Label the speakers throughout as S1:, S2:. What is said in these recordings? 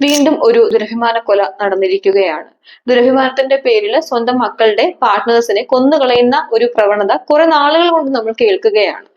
S1: വീണ്ടും ഒരു ദുരഭിമാന കൊല നടന്നിരിക്കുകയാണ്. ദുരഭിമാനത്തിന്റെ പേരിൽ സ്വന്തം മക്കളുടെ പാർട്ട്നേഴ്സിനെ കൊന്നുകളയുന്ന ഒരു പ്രവണത കുറെ നാളുകൾ കൊണ്ട് നമ്മൾ കേൾക്കുകയാണ്.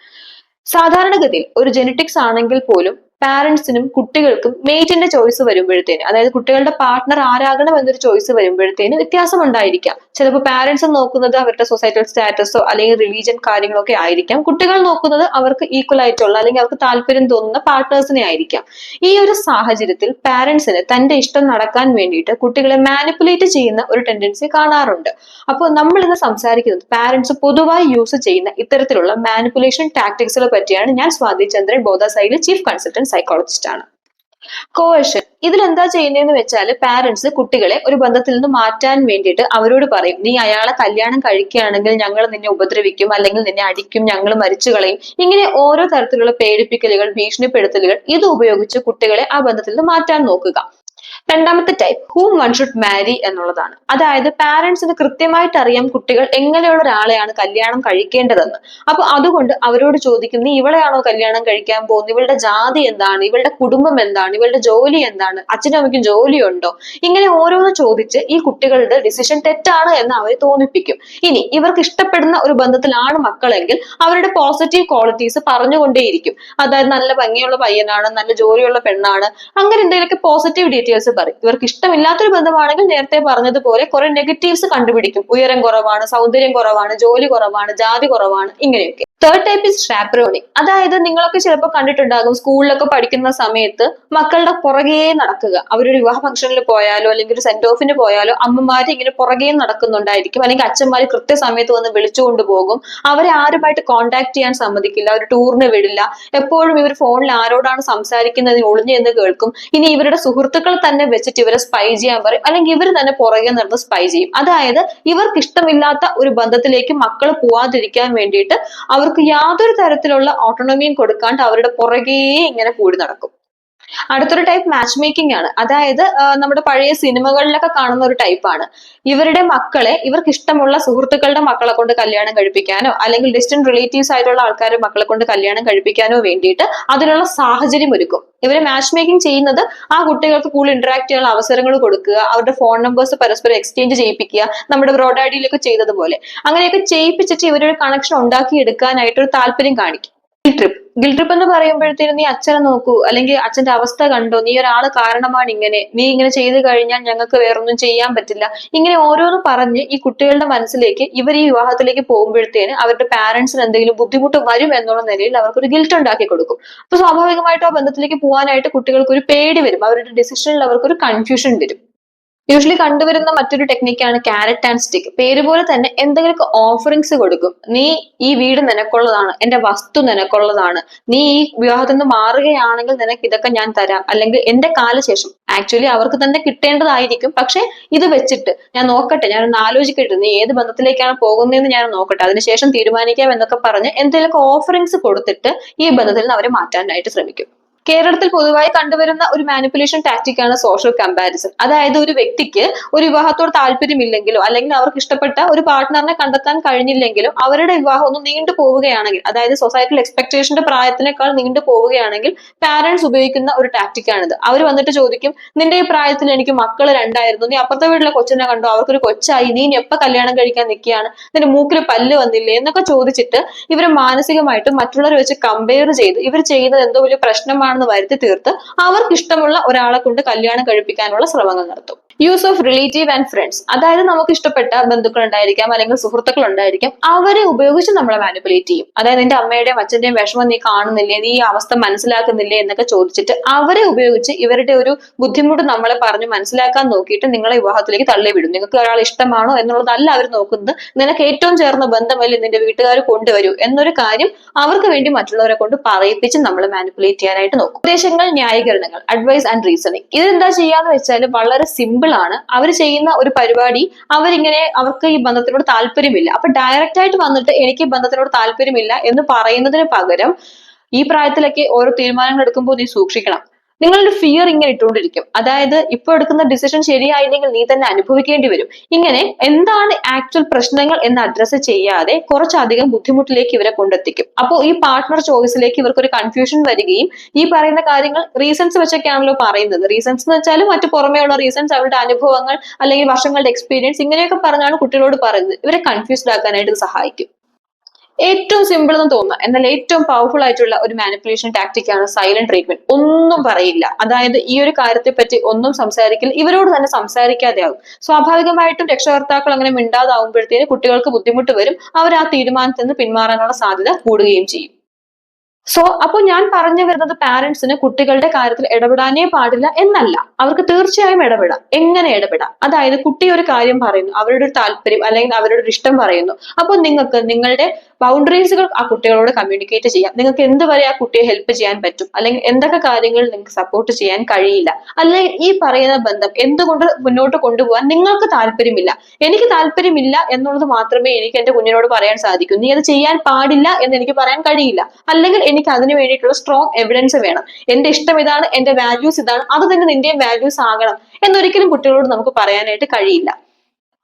S1: സാധാരണഗതിയിൽ ഒരു ജെനറ്റിക്സ് ആണെങ്കിൽ പോലും പാരന്റ്സിനും കുട്ടികൾക്കും മേറ്റിന്റെ ചോയ്സ് വരുമ്പോഴത്തേന് അതായത് കുട്ടികളുടെ പാർട്ട്ണർ ആരാകണം എന്നൊരു ചോയ്സ് വരുമ്പോഴത്തേന് വ്യത്യാസം ഉണ്ടായിരിക്കാം. ചിലപ്പോൾ പാരന്റ്സ് നോക്കുന്നത് അവരുടെ സൊസൈറ്റൽ സ്റ്റാറ്റസോ അല്ലെങ്കിൽ റിലീജിയൻ കാര്യങ്ങളൊക്കെ ആയിരിക്കാം. കുട്ടികൾ നോക്കുന്നത് അവർക്ക് ഈക്വൽ ആയിട്ടുള്ള അല്ലെങ്കിൽ അവർക്ക് താല്പര്യം തോന്നുന്ന പാർട്ട്നേഴ്സിനെ ആയിരിക്കാം. ഈ ഒരു സാഹചര്യത്തിൽ പാരന്റ്സിന് തന്റെ ഇഷ്ടം നടക്കാൻ വേണ്ടിയിട്ട് കുട്ടികളെ മാനിപ്പുലേറ്റ് ചെയ്യുന്ന ഒരു ടെൻഡൻസി കാണാറുണ്ട്. അപ്പോൾ നമ്മൾ ഇന്ന് സംസാരിക്കുന്നത് പാരന്റ്സ് പൊതുവായി യൂസ് ചെയ്യുന്ന ഇത്തരത്തിലുള്ള മാനിപ്പുലേഷൻ ടാക്ടിക്സുകളെ പറ്റിയാണ് ഞാൻ സ്വാതി ചന്ദ്രൻ ബോധസൈഡിലെ ചീഫ് കൺസൾട്ടന്റ് സൈക്കോളജിസ്റ്റ് ആണ്. കോവേഷൻ ഇതിൽ എന്താ ചെയ്യുന്നതെന്ന് വെച്ചാൽ പാരന്റ്സ് കുട്ടികളെ ഒരു ബന്ധത്തിൽ നിന്ന് മാറ്റാൻ വേണ്ടിയിട്ട് അവരോട് പറയും. നീ അയാളെ കല്യാണം കഴിക്കുകയാണെങ്കിൽ ഞങ്ങൾ നിന്നെ ഉപദ്രവിക്കും അല്ലെങ്കിൽ നിന്നെ അടിക്കും ഞങ്ങൾ മരിച്ചു കളയും. ഇങ്ങനെ ഓരോ തരത്തിലുള്ള പേടിപ്പിക്കലുകൾ ഭീഷണിപ്പെടുത്തലുകൾ ഇത് ഉപയോഗിച്ച് കുട്ടികളെ ആ ബന്ധത്തിൽ നിന്ന് മാറ്റാൻ നോക്കുക. രണ്ടാമത്തെ type whom one should marry എന്നുള്ളതാണ്. അതായത് പാരന്റ്സിന് കൃത്യമായിട്ട് അറിയാം കുട്ടികൾ എങ്ങനെയുള്ള ഒരാളെയാണ് കല്യാണം കഴിക്കേണ്ടതെന്ന്. അപ്പൊ അതുകൊണ്ട് അവരോട് ചോദിക്കും നീ ഇവളെയാണോ കല്യാണം കഴിക്കാൻ പോകുന്നത്? ഇവളുടെ ജാതി എന്താണ്? ഇവളുടെ കുടുംബം എന്താണ്? ഇവളുടെ ജോലി എന്താണ്? അച്ഛനും അമ്മയ്ക്കും ജോലിയുണ്ടോ ഇങ്ങനെ ഓരോന്ന് ചോദിച്ച് ഈ കുട്ടികളുടെ ഡിസിഷൻ തെറ്റാണ് എന്ന് അവരെ തോന്നിപ്പിക്കും. ഇനി ഇവർക്ക് ഇഷ്ടപ്പെടുന്ന ഒരു ബന്ധത്തിലാണ് മക്കളെങ്കിൽ അവരുടെ പോസിറ്റീവ് ക്വാളിറ്റീസ് പറഞ്ഞുകൊണ്ടേയിരിക്കും. അതായത് നല്ല ഭംഗിയുള്ള പയ്യനാണ് നല്ല ജോലിയുള്ള പെണ്ണാണ് അങ്ങനെ എന്തെങ്കിലുമൊക്കെ പോസിറ്റീവ് ഡീറ്റെയിൽസ് പറയും. ഇവർക്ക് ഇഷ്ടമില്ലാത്തൊരു ബന്ധമാണെങ്കിൽ നേരത്തെ പറഞ്ഞതുപോലെ കുറെ നെഗറ്റീവ്സ് കണ്ടുപിടിക്കും. ഉയരം കുറവാണ് സൗന്ദര്യം കുറവാണ് ജോലി കുറവാണ് ജാതി കുറവാണ് ഇങ്ങനെയൊക്കെ. തേർഡ് ടൈപ്പ് ഇസ് ഷാപ്രോണിങ് അതായത് നിങ്ങളൊക്കെ ചിലപ്പോൾ കണ്ടിട്ടുണ്ടാകും സ്കൂളിലൊക്കെ പഠിക്കുന്ന സമയത്ത് മക്കളുടെ പുറകെ നടക്കുക. അവരൊരു വിവാഹ ഫംഗ്ഷനിൽ പോയാലോ അല്ലെങ്കിൽ ഒരു സെന്റ് ഓഫിന് പോയാലോ അമ്മമാർ ഇങ്ങനെ പുറകെ നടക്കുന്നുണ്ടായിരിക്കും. അല്ലെങ്കിൽ അച്ഛന്മാര് കൃത്യസമയത്ത് വന്ന് വിളിച്ചുകൊണ്ട് പോകും. അവരെ ആരുമായിട്ട് കോണ്ടാക്ട് ചെയ്യാൻ സമ്മതിക്കില്ല. അവർ ടൂറിന് വിടില്ല. എപ്പോഴും ഇവർ ഫോണിൽ ആരോടാണ് സംസാരിക്കുന്നത് ഒളിഞ്ഞു എന്ന് കേൾക്കും. ഇനി ഇവരുടെ സുഹൃത്തുക്കൾ തന്നെ വെച്ചിട്ട് ഇവരെ സ്പൈ ചെയ്യാൻ പറയും. അല്ലെങ്കിൽ ഇവർ തന്നെ പുറകെ നടന്ന് സ്പൈ ചെയ്യും. അതായത് ഇവർക്ക് ഇഷ്ടമില്ലാത്ത ഒരു ബന്ധത്തിലേക്ക് മക്കൾ പോവാതിരിക്കാൻ വേണ്ടിയിട്ട് അവർക്ക് യാതൊരു തരത്തിലുള്ള ഓട്ടോണമിയും കൊടുക്കാണ്ട് അവരുടെ പുറകെ ഇങ്ങനെ കൂടി നടക്കും. അടുത്തൊരു ടൈപ്പ് മാച്ച് മേക്കിംഗ് ആണ്. അതായത് നമ്മുടെ പഴയ സിനിമകളിലൊക്കെ കാണുന്ന ഒരു ടൈപ്പാണ് ഇവരുടെ മക്കളെ ഇവർക്ക് ഇഷ്ടമുള്ള സുഹൃത്തുക്കളുടെ മക്കളെ കൊണ്ട് കല്യാണം കഴിപ്പിക്കാനോ അല്ലെങ്കിൽ ഡിസ്റ്റന്റ് റിലേറ്റീവ്സ് ആയിട്ടുള്ള ആൾക്കാരെ മക്കളെ കൊണ്ട് കല്യാണം കഴിപ്പിക്കാനോ വേണ്ടിയിട്ട് അതിനുള്ള സാഹചര്യം ഒരുക്കും. ഇവരെ മാച്ച് മേക്കിംഗ് ചെയ്യുന്നത് ആ കുട്ടികൾക്ക് കൂടുതൽ ഇന്ററാക്ട് ചെയ്യാനുള്ള അവസരങ്ങൾ കൊടുക്കുക അവരുടെ ഫോൺ നമ്പേഴ്സ് പരസ്പരം എക്സ്ചേഞ്ച് ചെയ്യിപ്പിക്കുക നമ്മുടെ ബ്രോഡ് ബ്രോഡാഡിയിലൊക്കെ ചെയ്തതുപോലെ. അങ്ങനെയൊക്കെ ചെയ്യിപ്പിച്ചിട്ട് ഇവരൊരു കണക്ഷൻ ഉണ്ടാക്കി എടുക്കാനായിട്ട് ഒരു താല്പര്യം കാണിക്കും. ട്രിപ്പ് ഗിൽ ട്രിപ്പ് എന്ന് പറയുമ്പോഴത്തേനും നീ അച്ഛനെ നോക്കൂ. അല്ലെങ്കിൽ അച്ഛന്റെ അവസ്ഥ കണ്ടോ? നീ ഒരാൾ കാരണമാണ് ഇങ്ങനെ. നീ ഇങ്ങനെ ചെയ്തു കഴിഞ്ഞാൽ ഞങ്ങൾക്ക് വേറൊന്നും ചെയ്യാൻ പറ്റില്ല. ഇങ്ങനെ ഓരോന്ന് പറഞ്ഞ് ഈ കുട്ടികളുടെ മനസ്സിലേക്ക് ഇവർ ഈ വിവാഹത്തിലേക്ക് പോകുമ്പോഴത്തേന് അവരുടെ പാരന്റ്സിന് എന്തെങ്കിലും ബുദ്ധിമുട്ട് വരും എന്നുള്ള നിലയിൽ അവർക്കൊരു ഗിൽറ്റ് ഉണ്ടാക്കി കൊടുക്കും. അപ്പൊ സ്വാഭാവികമായിട്ടും ആ ബന്ധത്തിലേക്ക് പോകാനായിട്ട് കുട്ടികൾക്ക് ഒരു പേടി വരും. അവരുടെ ഡിസിഷനിൽ അവർക്ക് ഒരു കൺഫ്യൂഷൻ വരും. യൂഷ്വലി കണ്ടുവരുന്ന മറ്റൊരു ടെക്നിക്കാണ് ക്യാരറ്റ് ആൻഡ് സ്റ്റിക്ക് പേര് പോലെ തന്നെ എന്തെങ്കിലുമൊക്കെ ഓഫറിങ്സ് കൊടുക്കും. നീ ഈ വീട് നിനക്കുള്ളതാണ്. എന്റെ വസ്തു നിനക്കുള്ളതാണ്. നീ ഈ വിവാഹത്തിൽ നിന്ന് മാറുകയാണെങ്കിൽ നിനക്ക് ഇതൊക്കെ ഞാൻ തരാം. അല്ലെങ്കിൽ എന്റെ കാലശേഷം. ആക്ച്വലി അവർക്ക് തന്നെ കിട്ടേണ്ടതായിരിക്കും. പക്ഷെ ഇത് വെച്ചിട്ട് ഞാൻ നോക്കട്ടെ. ഞാനൊന്ന് ആലോചിക്കട്ടെ. നീ ഏത് ബന്ധത്തിലേക്കാണ് പോകുന്നതെന്ന് ഞാൻ നോക്കട്ടെ. അതിനുശേഷം തീരുമാനിക്കാം എന്നൊക്കെ പറഞ്ഞ് എന്തെങ്കിലുമൊക്കെ ഓഫറിങ്സ് കൊടുത്തിട്ട് ഈ ബന്ധത്തിൽ നിന്ന് അവരെ മാറ്റാനായിട്ട് ശ്രമിക്കും. കേരളത്തിൽ പൊതുവായി കണ്ടുവരുന്ന ഒരു മാനിപ്പുലേഷൻ ടാക്ടിക് ആണ് സോഷ്യൽ കമ്പാരിസൺ അതായത് ഒരു വ്യക്തിക്ക് ഒരു വിവാഹത്തോട് താല്പര്യമില്ലെങ്കിലോ അല്ലെങ്കിൽ അവർക്ക് ഇഷ്ടപ്പെട്ട ഒരു പാർട്ട്ണറിനെ കണ്ടെത്താൻ കഴിഞ്ഞില്ലെങ്കിലും അവരുടെ വിവാഹം ഒന്ന് നീണ്ടു പോവുകയാണെങ്കിൽ അതായത് സൊസൈറ്റിയിൽ എക്സ്പെക്ടേഷന്റെ പ്രായത്തിനേക്കാൾ നീണ്ടു പോവുകയാണെങ്കിൽ പാരന്റ്സ് ഉപയോഗിക്കുന്ന ഒരു ടാക്ടിക് ആണിത്. അവർ വന്നിട്ട് ചോദിക്കും നിന്റെ ഈ പ്രായത്തിൽ എനിക്ക് മക്കൾ രണ്ടായിരുന്നു. നീ അപ്പുറത്തെ വീട്ടിലെ കൊച്ചിനെ കണ്ടോ? അവർക്കൊരു കൊച്ചായി. നീ എപ്പ കല്യാണം കഴിക്കാൻ നിൽക്കുകയാണ്? നിന്റെ മൂക്കിൽ പല്ല് വന്നില്ലേ? എന്നൊക്കെ ചോദിച്ചിട്ട് ഇവരെ മാനസികമായിട്ട് മറ്റുള്ളവരെ വെച്ച് കമ്പയർ ചെയ്ത് ഇവർ ചെയ്യുന്നത് എന്തോ വലിയ പ്രശ്നമാണെന്ന് വരുത്തി തീർത്ത് അവർക്ക് ഇഷ്ടമുള്ള ഒരാളെ കൊണ്ട് കല്യാണം കഴിപ്പിക്കാനുള്ള ശ്രമങ്ങൾ നടത്തും. Use of relative and friends അതായത് നമുക്ക് ഇഷ്ടപ്പെട്ട ബന്ധുക്കൾ ഉണ്ടായിരിക്കാം അല്ലെങ്കിൽ സുഹൃത്തുക്കൾ ഉണ്ടായിരിക്കാം അവരെ ഉപയോഗിച്ച് നമ്മളെ മാനിപ്പുലേറ്റ് ചെയ്യും. അതായത് നിന്റെ അമ്മയുടെയും അച്ഛന്റെയും വിഷമം നീ കാണുന്നില്ലേ നീ ഈ അവസ്ഥ മനസ്സിലാക്കുന്നില്ലേ എന്നൊക്കെ ചോദിച്ചിട്ട് അവരെ ഉപയോഗിച്ച് ഇവരുടെ ഒരു ബുദ്ധിമുട്ട് നമ്മളെ പറഞ്ഞ് മനസ്സിലാക്കാൻ നോക്കിയിട്ട് നിങ്ങളെ വിവാഹത്തിലേക്ക് തള്ളി വിടും നിങ്ങൾക്ക് ഒരാൾ ഇഷ്ടമാണോ എന്നുള്ളതല്ല അവർ നോക്കുന്നത്. നിനക്ക് ഏറ്റവും ചേർന്ന ബന്ധമല്ലേ നിന്റെ വീട്ടുകാർ കൊണ്ടുവരൂ എന്നൊരു കാര്യം അവർക്ക് വേണ്ടി മറ്റുള്ളവരെ കൊണ്ട് പറയിപ്പിച്ച് നമ്മൾ മാനിപ്പുലേറ്റ് ചെയ്യാനായിട്ട് നോക്കും. ഉപദേശങ്ങൾ ന്യായീകരണങ്ങൾ അഡ്വൈസ് ആൻഡ് റീസണിങ് ഇതെന്താ ചെയ്യാന്ന് വെച്ചാൽ വളരെ സിമ്പിൾ ആണ്. അവർ ചെയ്യുന്ന ഒരു പരിപാടി അവരിങ്ങനെ അവർക്ക് ഈ ബന്ധത്തിനോട് താല്പര്യമില്ല. അപ്പൊ ഡയറക്റ്റ് ആയിട്ട് വന്നിട്ട് എനിക്ക് ബന്ധത്തിനോട് താല്പര്യമില്ല എന്ന് പറയുന്നതിന് പകരം ഈ പ്രായത്തിലൊക്കെ ഓരോ തീരുമാനങ്ങൾ എടുക്കുമ്പോൾ നീ സൂക്ഷിക്കണം. നിങ്ങളുടെ ഫിയർ ഇങ്ങനെ ഇട്ടുകൊണ്ടിരിക്കും. അതായത് ഇപ്പൊ എടുക്കുന്ന ഡിസിഷൻ ശരിയായില്ലെങ്കിൽ നീ തന്നെ അനുഭവിക്കേണ്ടി വരും. ഇങ്ങനെ എന്താണ് ആക്ച്വൽ പ്രശ്നങ്ങൾ എന്ന് അഡ്രസ്സ് ചെയ്യാതെ കുറച്ചധികം ബുദ്ധിമുട്ടിലേക്ക് ഇവരെ കൊണ്ടെത്തിക്കും. അപ്പോൾ ഈ പാർട്ട്ണർ ചോയ്സിലേക്ക് ഇവർക്ക് ഒരു കൺഫ്യൂഷൻ വരികയും ഈ പറയുന്ന കാര്യങ്ങൾ റീസൺസ് വെച്ചൊക്കെയാണല്ലോ പറയുന്നത്. റീസൺസ് എന്ന് വെച്ചാൽ മറ്റു പുറമേയുള്ള റീസൺസ് അവരുടെ അനുഭവങ്ങൾ അല്ലെങ്കിൽ വർഷങ്ങളുടെ എക്സ്പീരിയൻസ് ഇങ്ങനെയൊക്കെ പറഞ്ഞാണ് കുട്ടികളോട് പറയുന്നത്. ഇവരെ കൺഫ്യൂസ്ഡ് ആക്കാനായിട്ട് സഹായിക്കും. ഏറ്റവും സിമ്പിൾ എന്ന് തോന്നുന്ന. എന്നാൽ ഏറ്റവും പവർഫുൾ ആയിട്ടുള്ള ഒരു മാനിപ്പുലേഷൻ ടാക്ടിക് ആണ് സൈലന്റ് ട്രീറ്റ്മെന്റ് ഒന്നും പറയില്ല. അതായത് ഈ ഒരു കാര്യത്തെ പറ്റി ഒന്നും സംസാരിക്കില്ല. ഇവരോട് തന്നെ സംസാരിക്കാതെ ആകും സ്വാഭാവികമായിട്ടും രക്ഷകർത്താക്കൾ അങ്ങനെ മിണ്ടാതാവുമ്പോഴത്തേന് കുട്ടികൾക്ക് ബുദ്ധിമുട്ട് വരും. അവർ ആ തീരുമാനത്തിൽ നിന്ന് പിന്മാറാനുള്ള സാധ്യത കൂടുകയും ചെയ്യും. സോ അപ്പോൾ ഞാൻ പറഞ്ഞു വരുന്നത് പാരന്റ്സിന് കുട്ടികളുടെ കാര്യത്തിൽ ഇടപെടാനേ പാടില്ല എന്നല്ല. അവർക്ക് തീർച്ചയായും ഇടപെടാം. എങ്ങനെ ഇടപെടാം? അതായത് കുട്ടി ഒരു കാര്യം പറയുന്നു അവരുടെ ഒരു താല്പര്യം അല്ലെങ്കിൽ അവരുടെ ഒരു ഇഷ്ടം പറയുന്നു. അപ്പോൾ നിങ്ങൾക്ക് നിങ്ങളുടെ ബൗണ്ടറീസുകൾ ആ കുട്ടികളോട് കമ്മ്യൂണിക്കേറ്റ് ചെയ്യാം. നിങ്ങൾക്ക് എന്ത് വരെ ആ കുട്ടിയെ ഹെൽപ്പ് ചെയ്യാൻ പറ്റും? അല്ലെങ്കിൽ എന്തൊക്കെ കാര്യങ്ങൾ നിങ്ങൾക്ക് സപ്പോർട്ട് ചെയ്യാൻ കഴിയില്ല? അല്ലെങ്കിൽ ഈ പറയുന്ന ബന്ധം എന്തുകൊണ്ട് മുന്നോട്ട് കൊണ്ടുപോകാൻ നിങ്ങൾക്ക് താല്പര്യമില്ല? എനിക്ക് താല്പര്യമില്ല എന്നുള്ളത് മാത്രമേ എനിക്ക് എന്റെ കുഞ്ഞിനോട് പറയാൻ സാധിക്കൂ. നീ അത് ചെയ്യാൻ പാടില്ല എന്ന് എനിക്ക് പറയാൻ കഴിയില്ല. അല്ലെങ്കിൽ എനിക്ക് അതിന് വേണ്ടിയിട്ടുള്ള സ്ട്രോങ് എവിഡൻസ് വേണം. എന്റെ ഇഷ്ടം ഇതാണ് എന്റെ വാല്യൂസ് ഇതാണ് അത് തന്നെ നിന്റെയും വാല്യൂസ് ആകണം എന്നൊരിക്കലും കുട്ടികളോട് നമുക്ക് പറയാനായിട്ട് കഴിയില്ല.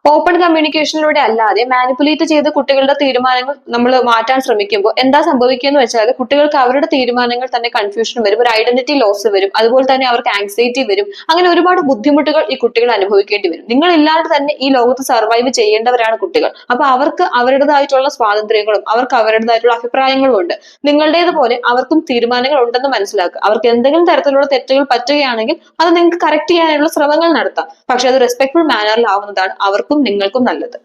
S1: ഓപ്പൺ കമ്മ്യൂണിക്കേഷനിലൂടെ അല്ലാതെ മാനിപ്പുലേറ്റ് ചെയ്ത് കുട്ടികളുടെ തീരുമാനങ്ങൾ നമ്മൾ മാറ്റാൻ ശ്രമിക്കുമ്പോൾ എന്താ സംഭവിക്കുക എന്ന് വെച്ചാൽ കുട്ടികൾക്ക് അവരുടെ തീരുമാനങ്ങൾ തന്നെ കൺഫ്യൂഷൻ വരും ഒരു ഐഡന്റിറ്റി ലോസ് വരും അതുപോലെ തന്നെ അവർക്ക് ആങ്സൈറ്റി വരും അങ്ങനെ ഒരുപാട് ബുദ്ധിമുട്ടുകൾ ഈ കുട്ടികൾ അനുഭവിക്കേണ്ടി വരും. നിങ്ങൾ ഇല്ലാണ്ട് തന്നെ ഈ ലോകത്ത് സർവൈവ് ചെയ്യേണ്ടവരാണ് കുട്ടികൾ. അപ്പൊ അവർക്ക് അവരുടേതായിട്ടുള്ള സ്വാതന്ത്ര്യങ്ങളും അവർക്ക് അവരുടേതായിട്ടുള്ള അഭിപ്രായങ്ങളും ഉണ്ട്. നിങ്ങളുടേതുപോലെ അവർക്കും തീരുമാനങ്ങൾ ഉണ്ടെന്ന് മനസ്സിലാക്കുക. അവർക്ക് എന്തെങ്കിലും തരത്തിലുള്ള തെറ്റുകൾ പറ്റുകയാണെങ്കിൽ അത് നിങ്ങൾക്ക് കറക്റ്റ് ചെയ്യാനുള്ള ശ്രമങ്ങൾ നടത്താം. പക്ഷെ അത് റെസ്പെക്ട്ഫുൾ മാനറിലാവുന്നതാണ് അവർക്കും നിങ്ങൾക്കും നല്ലത്.